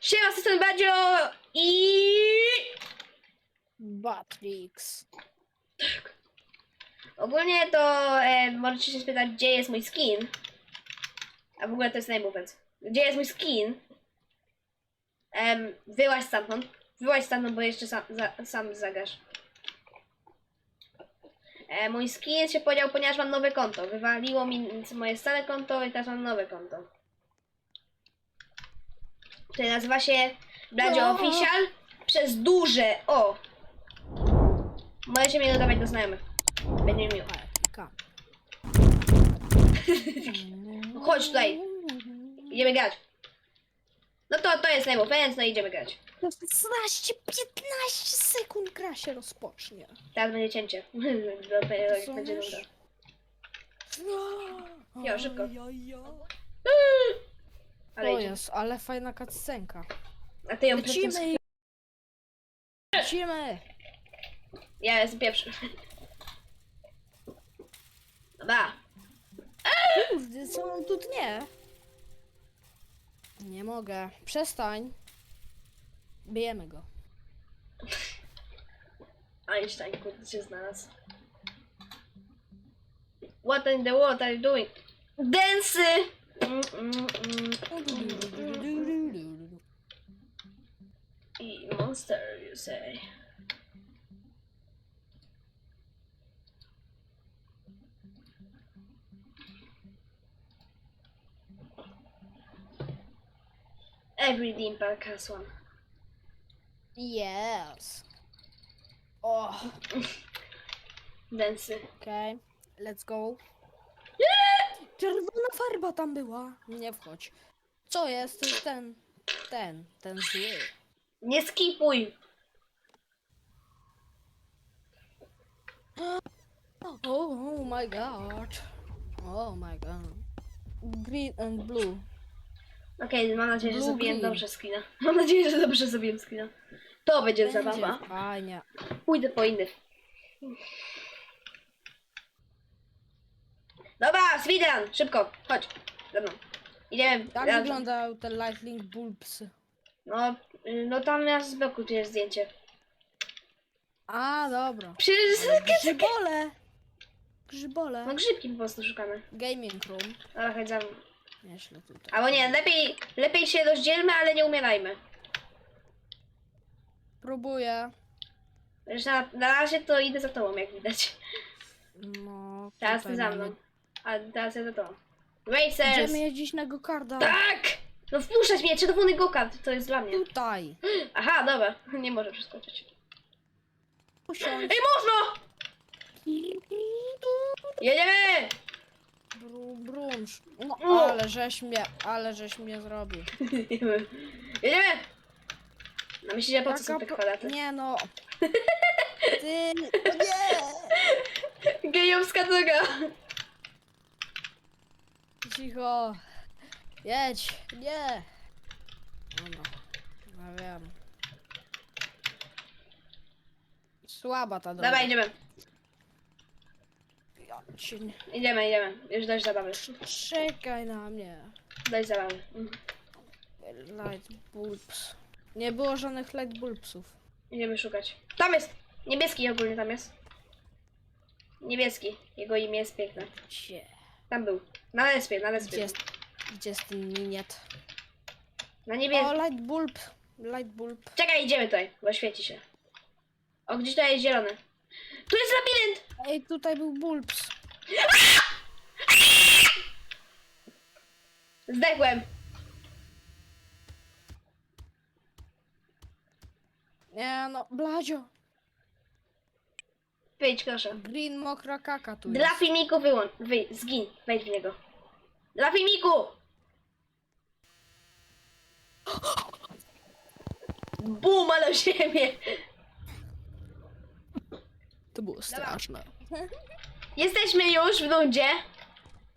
Siema, strony Badzio i... Batrix. Ogólnie to e, możecie się spytać, gdzie jest mój skin. A w ogóle to jest najmówiąc. Gdzie jest mój skin? Em, wyłaź stamtąd. Wyłaź stamtąd, bo jeszcze sam, za, sam zagasz. E, mój skin się podział, ponieważ mam nowe konto. Wywaliło mi moje stare konto i teraz mam nowe konto. Które nazywa się Bladio No. Official przez duże O. Możecie mnie dodawać do znajomych. Będzie mi miło. Ka. Chodź tutaj. Idziemy grać. No to, to jest najmówiąc, no idziemy grać. 16, 15 sekund gra się rozpocznie. Teraz będzie cięcie. Dopiero jak będzie nuda. Jo, szybko. Ale idzie. jest, ale fajna cutscenka. A ty ją. Lecimy! Lecimy! Ja jestem pierwszy. Dobra. Kurde, co on tu tnie? Nie mogę. Przestań. Bijemy go. Einstein, kurde, się znalazł. What in the world are you doing? Densy! Mm, mm, mm. I monster, you say. Every theme park has one. Yes. Oh. Densy. okej. Let's go. Czerwona farba tam była. Nie wchodź. Co jest? To jest ten. Ten. Ten zły. Nie skipuj! Oh, oh my god. Oh my god. Green and blue. Okej, mam nadzieję, że Blue zrobiłem green. dobrze skina. Mam nadzieję, że dobrze zrobiłem skina. To będzie zabawa. Fajnie. Pójdę po innych. Dobra, Sweden! Szybko, chodź. Za mną. Idziemy. Jak razem. wyglądają te lightning bulbs? No, y, no tam na z boku tu jest zdjęcie. A, dobra. Przecież... Grzybole! Grzybole. No grzybki po prostu szukamy. Gaming room. Dobra, chodź za mną. Nieźle tutaj. Albo nie, lepiej, lepiej się rozdzielmy, ale nie umierajmy. Próbuję. Wiesz, na, na razie to idę za tobą, jak widać. No, Teraz tutaj ty za mamy- mną. A teraz ja za tobą. Racers! Idziemy jeździć na go-karda. Tak! No wpuszczać mnie, czerwony gokart, to jest dla mnie. Tutaj. Aha, dobra, nie może przeskoczyć. Usiądź. Ej, można! Jedziemy! Bru, brunsz. No, ale żeś mnie, ale żeś mnie zrobił. Jedziemy! Jedziemy! No myślicie, po co są te Taka po- kwadraty? Nie no. Ty, nie! Gejowska droga! Cicho. Jedź. Nie. Dobra. No wiem. Słaba ta droga. Dobra, idziemy. Ja cię nie- Idziemy, idziemy. Już dość zabawy. Czekaj na mnie. Dość zabawy. Mhm. Light bulbs. Nie było żadnych light bulbsów. Idziemy szukać. Tam jest! Niebieski ogólnie tam jest. Niebieski. Jego imię jest piękne. Tam był. Na respie, na Gdzie respie. jest, gdzie jest ten miniet? Na O, niebieskim. light bulb. Light bulb. Czekaj, idziemy tutaj, bo świeci się. O, gdzieś tutaj jest zielony. Tu jest labirynt! Ej, tutaj był bulbs. Zdechłem. Nie no, Bladzio. Wyjdź, proszę. Green mokra kaka tu Dla jest. filmiku wyłącz. Wyjdź, zgin. Wejdź w niego. Dla filmiku! Bum, ale w ziemię! To było straszne. Jesteśmy już w rundzie.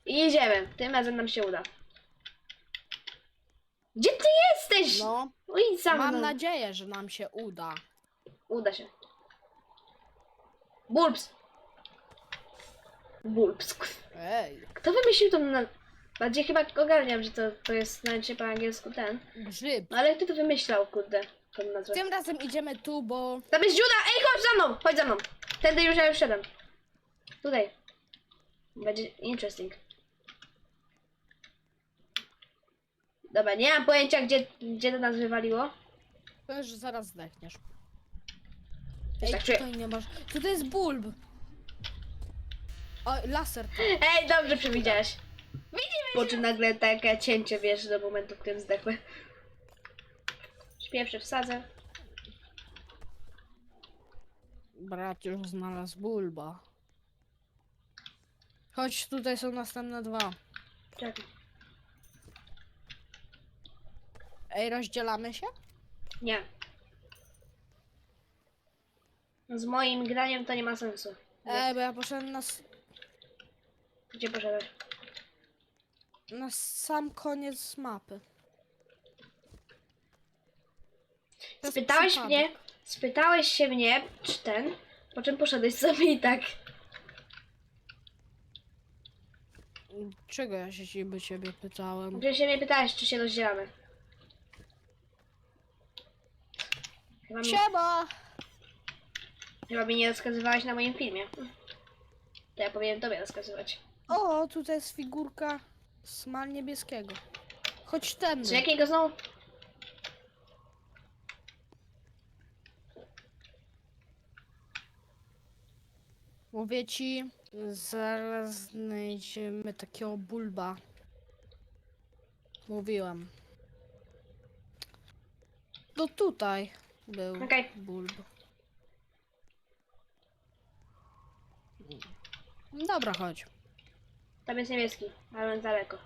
I jedziemy. Tym razem nam się uda. Gdzie ty jesteś? No, No idź za mną. mam nadzieję, że nam się uda. Uda się. Bulbs. Bulbs. Ej. Kto wymyślił tą na... Bardziej chyba ogarniam, że to, to jest nawet po angielsku ten. Grzyb. No ale kto to wymyślał, kurde, tą nazwę? Tym razem idziemy tu, bo... Tam jest dziura! Ej, chodź za mną! Chodź za mną! Tędy już ja już szedłem. Tutaj. Będzie interesting. Dobra, nie mam pojęcia, gdzie, gdzie to nas wywaliło. Powiem, że zaraz zdechniesz. Ej, tak czuję. tutaj nie masz... Tutaj jest bulb. O, laser to. Ej, dobrze przewidziałeś. Widzimy Po czym nagle takie cięcie, wiesz, do momentu, w którym zdechły. Pierwsze wsadzę. Brat już znalazł bulba. Chodź, tutaj są następne dwa. Czekaj. Ej, rozdzielamy się? Nie. Z moim graniem to nie ma sensu. Ej, bo ja poszedłem na, s- Gdzie poszedłeś? na sam koniec mapy. To jest Spytałeś przypadek. mnie, spytałeś się mnie, czy ten, po czym poszedłeś sobie i tak. Czego ja się ciebie, ciebie pytałem? Gdzie się mnie pytałeś, czy się rozdzielamy. Chyba mi, Siema! Chyba mi nie rozkazywałeś na moim filmie. To ja powinienem tobie rozkazywać. O, tutaj jest figurka smal niebieskiego. Chodź tędy. Czy jakiego znowu? Mówię ci, zaraz znajdziemy takiego bulba. Mówiłem. No tutaj był Okej. bulb. Dobra, chodź. Tam jest niebieski, ale on daleko.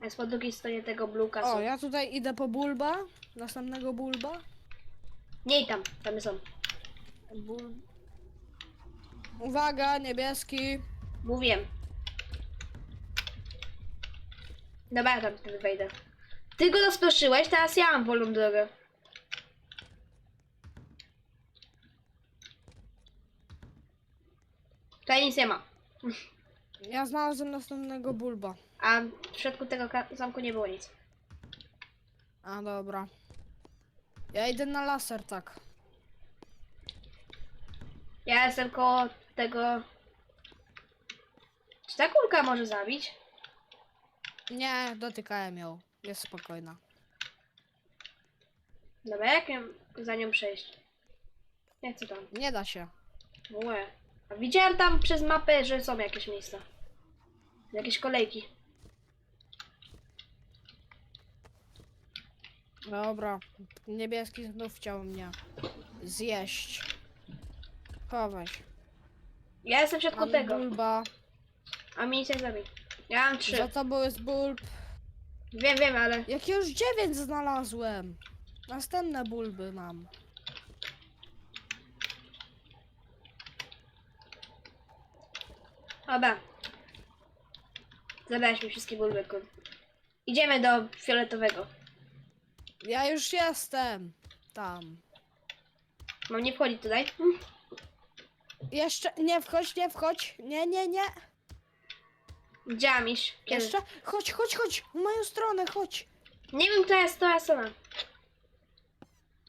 A jest po drugiej stronie tego bluka O, są. ja tutaj idę po bulba. Następnego bulba. Nie i tam, tam są. Bul... Uwaga, niebieski. Mówiłem. Dobra, ja tam wtedy wejdę. Ty go rozproszyłeś, teraz ja mam wolną drogę. Tutaj nic nie ma. Ja znalazłem następnego bulba. A w środku tego ka- zamku nie było nic. A dobra. Ja idę na laser, tak. Ja jestem koło tego... Czy ta kulka może zabić? Nie, dotykałem ją. Jest spokojna. Dobra, jak za nią przejść? Jak co tam? Nie da się. Łe. Widziałem tam przez mapę, że są jakieś miejsca. Jakieś kolejki. Dobra. Niebieski znów chciał mnie zjeść. Chowaj się. Ja jestem w środku Mamy tego, bulba. a mi nic nie zabi. Ja mam trzy. Za tobą jest bulb. Wiem, wiem, ale... Jak już dziewięć znalazłem. Następne bulby mam. Dobra. Zabrałeś mi wszystkie bulby, kur. Idziemy do fioletowego. Ja już jestem. Tam. Mam nie wchodzić tutaj. Jeszcze nie wchodź, nie wchodź. Nie, nie, nie. Kiedy? Jeszcze. Chodź, chodź, chodź. W moją stronę, chodź. Nie wiem, która jest to strona.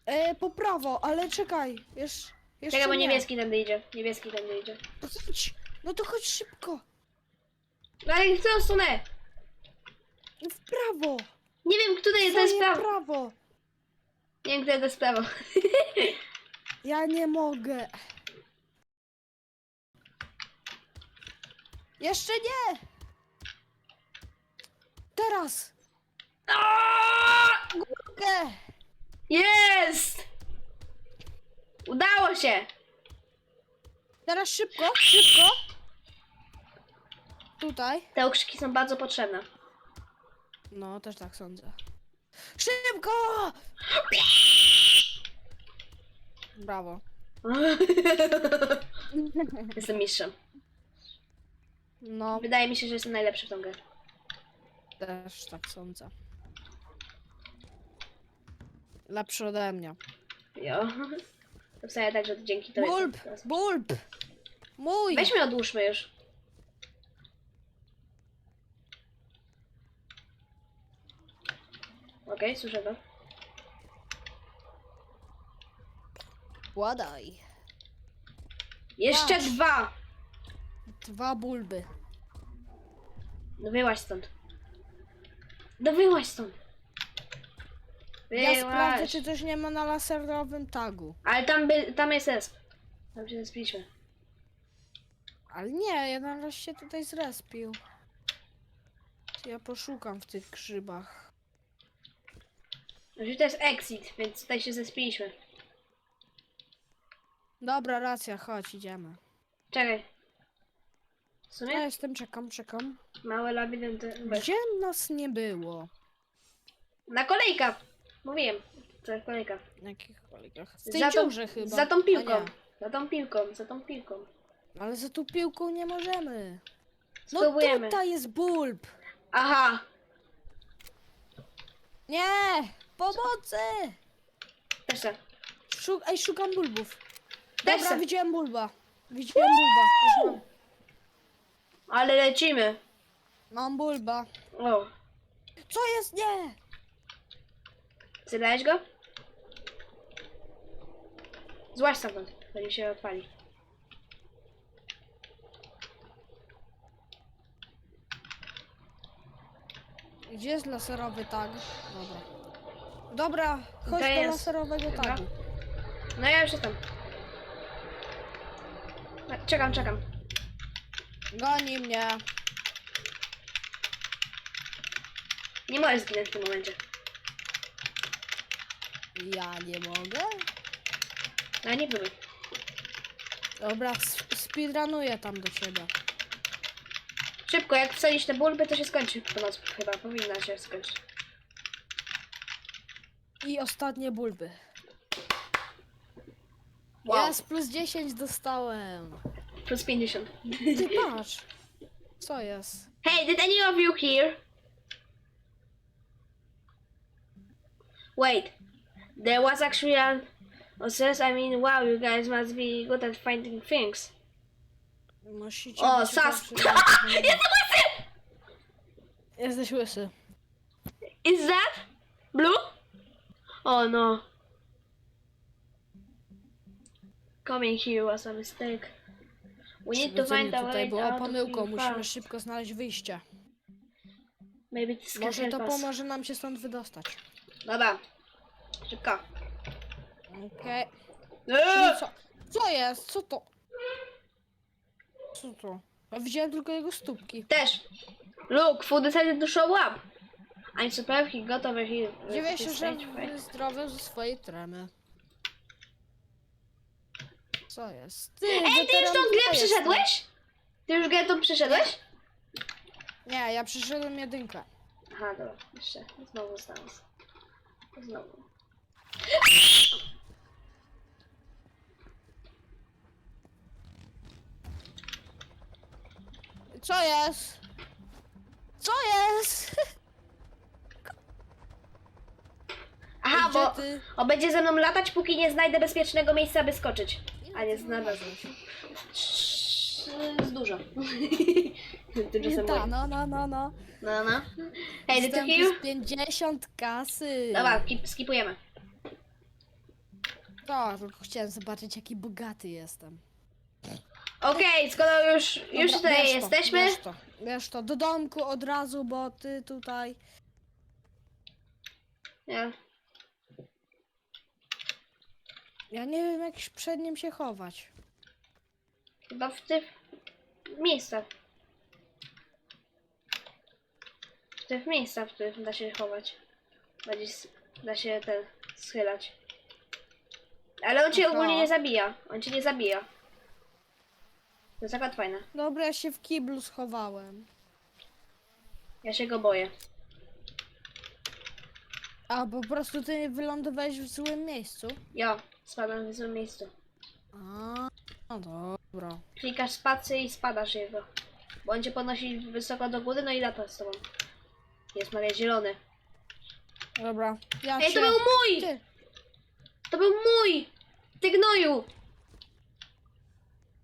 E, po prawo, ale czekaj. Jesz, jeszcze Czekaj, bo nie. niebieski tędy idzie. Niebieski tędy idzie. No chodź. No to chodź szybko. Ale w którą stronę? No w prawo. Nie wiem, które jest Twoje prawo. prawo. Nie wiem, które jest prawo. Ja nie mogę. Jeszcze nie. Teraz. Aaaa! Mogę. Jest! Udało się! Teraz szybko, szybko. Tutaj. Te okrzyki są bardzo potrzebne. No, też tak sądzę. Szybko! Brawo. Jestem mistrzem. No, Wydaje mi się, że jestem najlepszy w tą grę. też tak sądzę. Lepszy ode mnie. Jo. To wcale tak, że dzięki to Bulb! jestem teraz. Bulb! Mój! Weźmy odłóżmy już. Okej, słyszę go. Ładaj. Jeszcze Patrz. dwa! Dwa bulby. No wyłaź stąd. No wyłaź stąd. Ja Wyłaź. sprawdzę, czy coś nie ma na laserowym tagu. Ale tam, by, tam jest S. Tam się zespiliśmy. Ale nie, ja na razie się tutaj zrespił. Ja poszukam w tych grzybach. Znaczy to jest exit, więc tutaj się zespiliśmy. Dobra, racja, chodź, idziemy. Czekaj. W Ja sumie jestem, czekam, czekam. małe labirynty. Gdzie nas nie było? Na kolejka! Mówiłem. To jest kolejka. Na jakich kolegach? W tej Za tą- dziurze chyba. Za tą piłką. Nie. Za tą piłką, za tą piłką. Ale za tą piłką nie możemy. No Spróbujemy. tutaj jest bulb. Aha! Nie! Pomocy! Też tak. Szuk Ej, szukam bulbów. Dobra, se. widziałem bulba. Widziałem bulba. Już mam. Ale lecimy. Mam bulba. O. Co jest? Nie! Zjadałeś go? Złaź stamtąd, zanim się odpali. Gdzie jest laserowy tag? Dobra. Dobra, chodź To do jest. laserowego tagu. No ja już jestem. No, Czekam, czekam. Goni mnie. Nie możesz zginąć w tym momencie. Ja nie mogę? No nie próbuj. Dobra, s- speedrunuję tam do ciebie. Szybko, jak wsadzisz te bulby, to się skończy po noc. Chyba powinna się skończyć. I ostatnie bulby. Wow. Jest, plus 10 dostałem. Plus 50. Ty patrz. Co jest? Hey, did any of you hear? Wait, there was actually an says I mean, wow, you guys must be good at finding things. Musicie O, być sas! Jestem łysy! Jesteś łysy. Is that blue? Oh no. Coming here was a mistake. We need to find a tutaj way była out of pomyłką, musimy fast. szybko znaleźć wyjście. Maybe this can Może to help us. pomoże nam się stąd wydostać. Dobra. Szybko. Okej. Eee! Czyli co? Co jest? Co to? Co to? Ja widziałem tylko jego stópki. Też. Look, food decided to show up. I'm surprised he got over here. with Dziwię się, że wyzdrowiał ze swojej tremy. Co jest? Ty, Ej, ty już tą grę przyszedłeś? Ty już grę tą przyszedłeś? Nie, ja przyszedłem jedynkę. Aha, dobra. Jeszcze. Znowu stałem. Znowu. Co jest? Co jest? Aha, bo ty? on będzie ze mną latać, póki nie znajdę bezpiecznego miejsca, by skoczyć. A nie znalazłem. Z dużo. Tymczasem Ta, no, no, no, no. No, no. Hear? plus 50 kasy. Dobra, kip, skipujemy. To, tylko chciałem zobaczyć, jaki bogaty jestem. Okej, skoro już, już Dobra, tutaj bierz to, jesteśmy. Bierz to, bierz to do domku od razu, bo ty tutaj. Nie. Ja nie wiem, jak przed nim się chować. Chyba w tych miejscach. W tych miejscach, w których da się chować. Będzie, s- da się ten schylać. Ale on cię Aha. ogólnie nie zabija. On cię nie zabija. To jest taka fajna. Dobra, ja się w kiblu schowałem. Ja się go boję. A, po prostu ty wylądowałeś w złym miejscu? Ja spadam w złym miejscu. A, no dobra. Klikasz spację i spadasz jego. Bo on cię podnosi wysoko do góry, no i lata z tobą. Jest Maria zielony. Dobra, ja Ej, cię... to był mój! Ty, To był mój! Ty gnoju!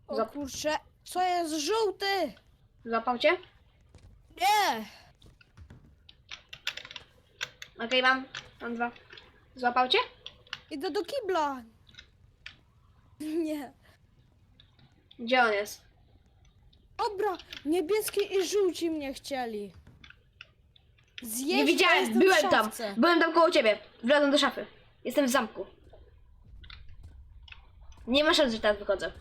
o Zap- kurczę, co jest żółty? Złapał cię? Nie! Okej, mam. Mam dwa. Złapał cię? Idę do kibla. Nie. Gdzie on jest? Dobra, niebieski i żółci mnie chcieli. Zjeść, Nie a widziałem, jestem w byłem tam. szafce. Byłem tam koło ciebie. Wlazłem do szafy. Jestem w zamku. Nie ma szans, że teraz wychodzę.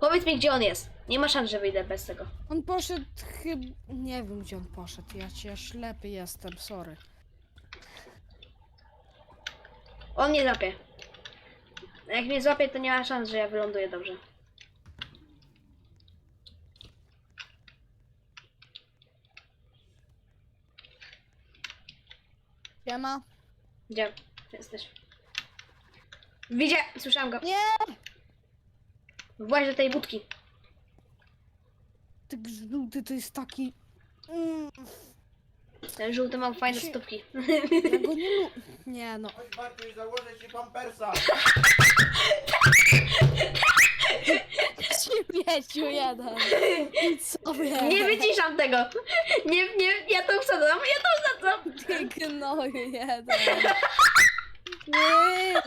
Powiedz mi, gdzie on jest. Nie ma szans, że wyjdę bez tego. On poszedł chyba... Nie wiem, gdzie on poszedł. Ja cię ślepy jestem, sorry. On mnie złapie. Jak mnie złapie, to nie ma szans, że ja wyląduję dobrze. Siema. Gdzie jesteś? Widzia... Słyszałam go. Nie! Właź do tej budki. Ty żółty to jest taki... Mm, Ten żółty ma fajne Ci- stópki. ja go nie lubię. Nie no. Chodź Bartuś, założę ci pampersa. Śmieciu jeden. I sobie. Nie wyciszam tego. Nie, nie, ja to wsadzam, ja to wsadzam. Ty gnoju jeden. Nie.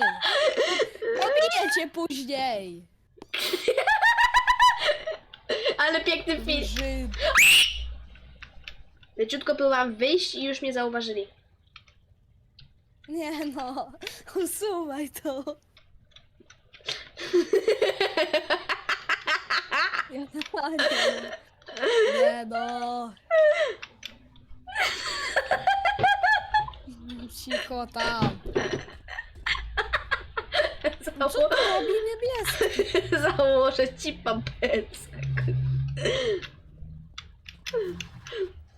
Pobiję cię później. Ale piękny film. Żyd. Leciutko próbowałam wyjść i już mnie zauważyli. Nie no. Usuwaj to. Ja naprawdę. Nie no. Cicho tam. Co Zało... to robi niebieski? Założę ci pampersa.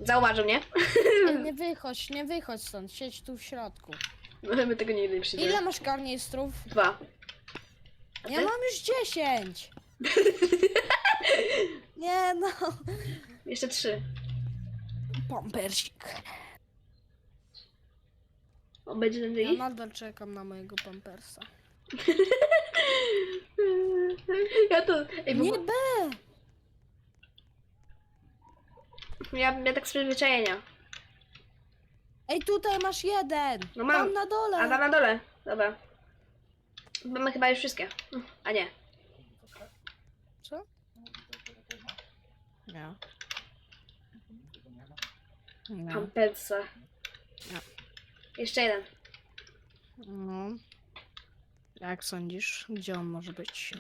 Zauważył mnie? Ej, Nie wychodź, nie wychodź stąd. Siedź tu w środku. My tego nigdy nie przyjdziemy. Ile masz karnistrów? Dwa. Ja mam już 10. Nie no. Jeszcze trzy. Pampersik. On będzie ten Ja drugi? nadal czekam na mojego pampersa. Ja to... Ej, w Nie B! Ja, ja tak z przyzwyczajenia. Ej, tutaj masz jeden. No mam. Tam na dole. A tam na dole. Dobra. Mamy chyba już wszystkie. A nie. Co? Nie. Nie. Pampersa. Nie. Jeszcze jeden. No. Jak sądzisz, gdzie on może być?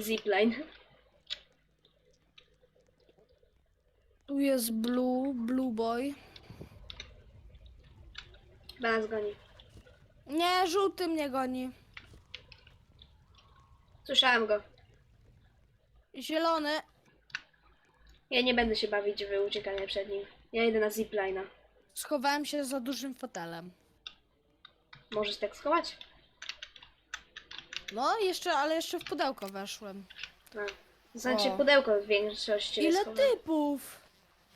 Zipline. Tu jest Blue, Blue Boy. Chyba nas goni. Nie, żółty mnie goni. Słyszałem go. Zielony. Ja nie będę się bawić w uciekanie przed nim. Ja idę na zipline'a. Schowałem się za dużym fotelem. Możesz tak schować? No, jeszcze, ale jeszcze w pudełko weszłem. No. Znaczy O. pudełko w większości Ile schowa. typów?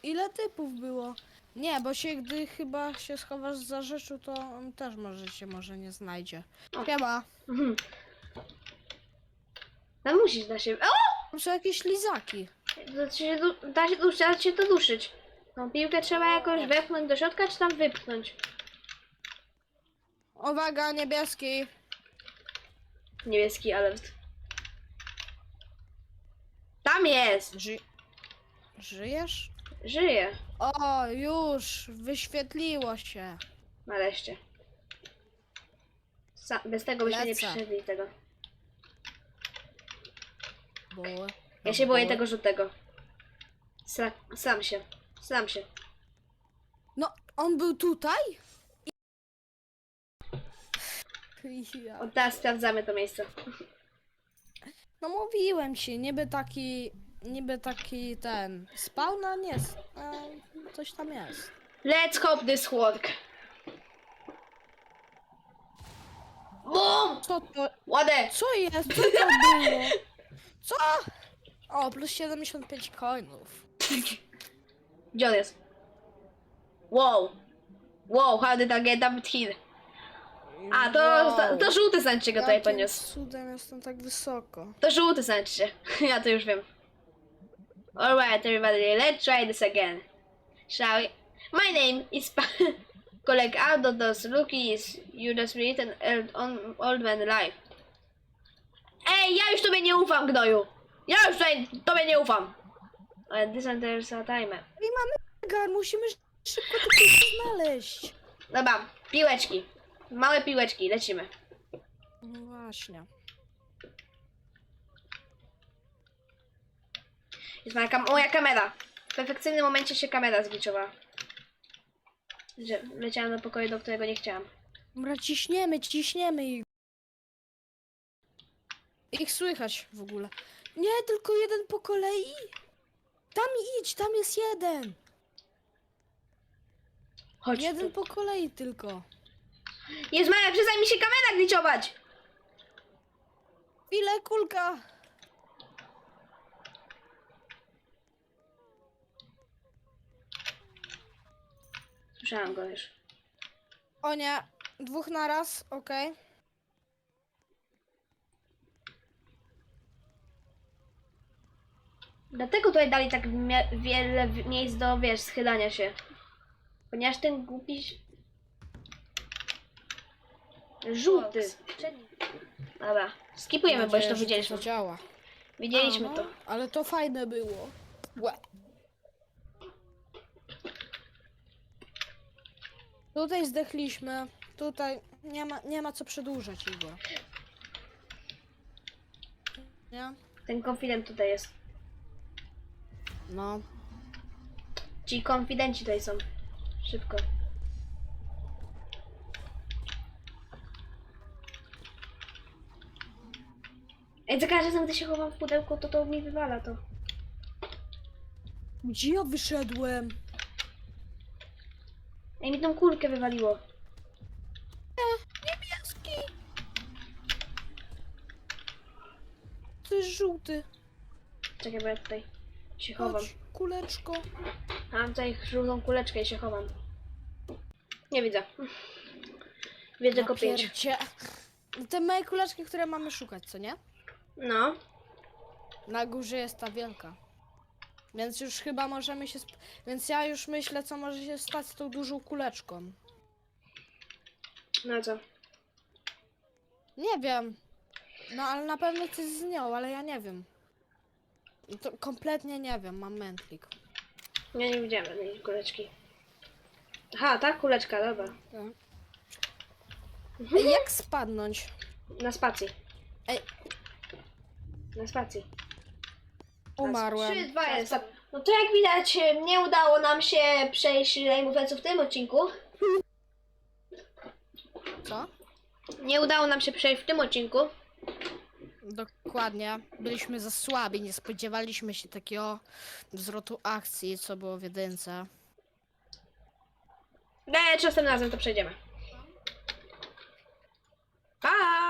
Ile typów było? Nie, bo się gdy chyba się schowasz za rzeczu, to on też może się może nie znajdzie. Chyba. Mhm. No musisz da się... O! Tam są jakieś lizaki. Da się, du- da się, da się to duszyć. No piłkę trzeba jakoś wepchnąć do środka, czy tam wypchnąć? Uwaga, niebieski. Niebieski alert. Tam jest! Ży... Żyjesz? Żyje. O, już, wyświetliło się. Nareszcie. Sa- bez tego byśmy nie Lecę. przeszedli tego. Ja się boję tego żółtego. Sa- sam się. Sam się. No, on był tutaj? Ja. Od teraz sprawdzamy to miejsce. No mówiłem ci, niby taki, niby taki ten, spawna nie jest, coś tam jest. Let's hop this work. BOOM! Co to, Ładę! co jest, co to było? Co? O, plus 75 coinów. Gdzie on jest? Wow. Wow, how did I get up here? A, to, to, to żółty znaczy go tutaj Jakim poniósł. cudem jestem tak wysoko? To żółty znaczy. Ja to już wiem. Alright, everybody, let's try this again. Shall we? My name is... Pa Collect out of those rookies you just old, on, old man life. Ej, ja już tobie nie ufam, gnoju! Ja już tutaj tobie nie ufam! Ale this enters a timer. I mamy gar, musimy szybko to coś znaleźć. Dobra, piłeczki. Małe piłeczki, lecimy. No właśnie. Jest moja, kam moja kamera. W perfekcyjnym momencie się kamera zgliczowała. Że leciałam do pokoju, do którego nie chciałam. Dobra, ciśniemy, ciśniemy ich. Ich słychać w ogóle. Nie, tylko jeden po kolei. Tam idź, tam jest jeden. Chodź Jeden tu. po kolei tylko. Jest Maja, przestań mi się kamera gliczować! Ile kulka? Słyszałam go już. O nie, dwóch naraz, okej. Dlatego tutaj dali tak mia- wiele w- miejsc do, wiesz, schylania się. Ponieważ ten głupi... ś- Żółty. Dobra, skipujemy, bo już to widzieliśmy. Działa. Widzieliśmy Aha, to. Ale to fajne było. Łe. Tutaj zdechliśmy. Tutaj nie ma, nie ma co przedłużać, Igor. Nie? Ten konfident tutaj jest. No. Ci konfidenci tutaj są. Szybko. Ej, za każdym razem, gdy się chowam w pudełku, to to mi wywala to. Gdzie ja wyszedłem? Ej, mi tą kulkę wywaliło. Niebieski! To jest żółty. Czekaj, bo ja tutaj się chowam. Chodź, kuleczko. Mam tutaj żółtą kuleczkę i się chowam. Nie widzę. Widzę tylko pięć. Napierdzie. Te małe kuleczki, które mamy szukać, co nie? No. Na górze jest ta wielka. Więc już chyba możemy się. Sp- Więc ja już myślę, co może się stać z tą dużą kuleczką. No co? Nie wiem. No ale na pewno coś z nią, ale ja nie wiem. To kompletnie nie wiem, mam mętlik. Ja nie widziałem żadnej kuleczki. Aha, ta kuleczka, dobra. Ej, jak spadnąć? Na spacji. Ej, Na spacji. Umarłem. 3, 2, 1. No to jak widać, nie udało nam się przejść Rainbow w tym odcinku. Co? Nie udało nam się przejść w tym odcinku. Dokładnie. Byliśmy za słabi, nie spodziewaliśmy się takiego wzrotu akcji, co było w jedynce. No, czasem razem to przejdziemy. Pa!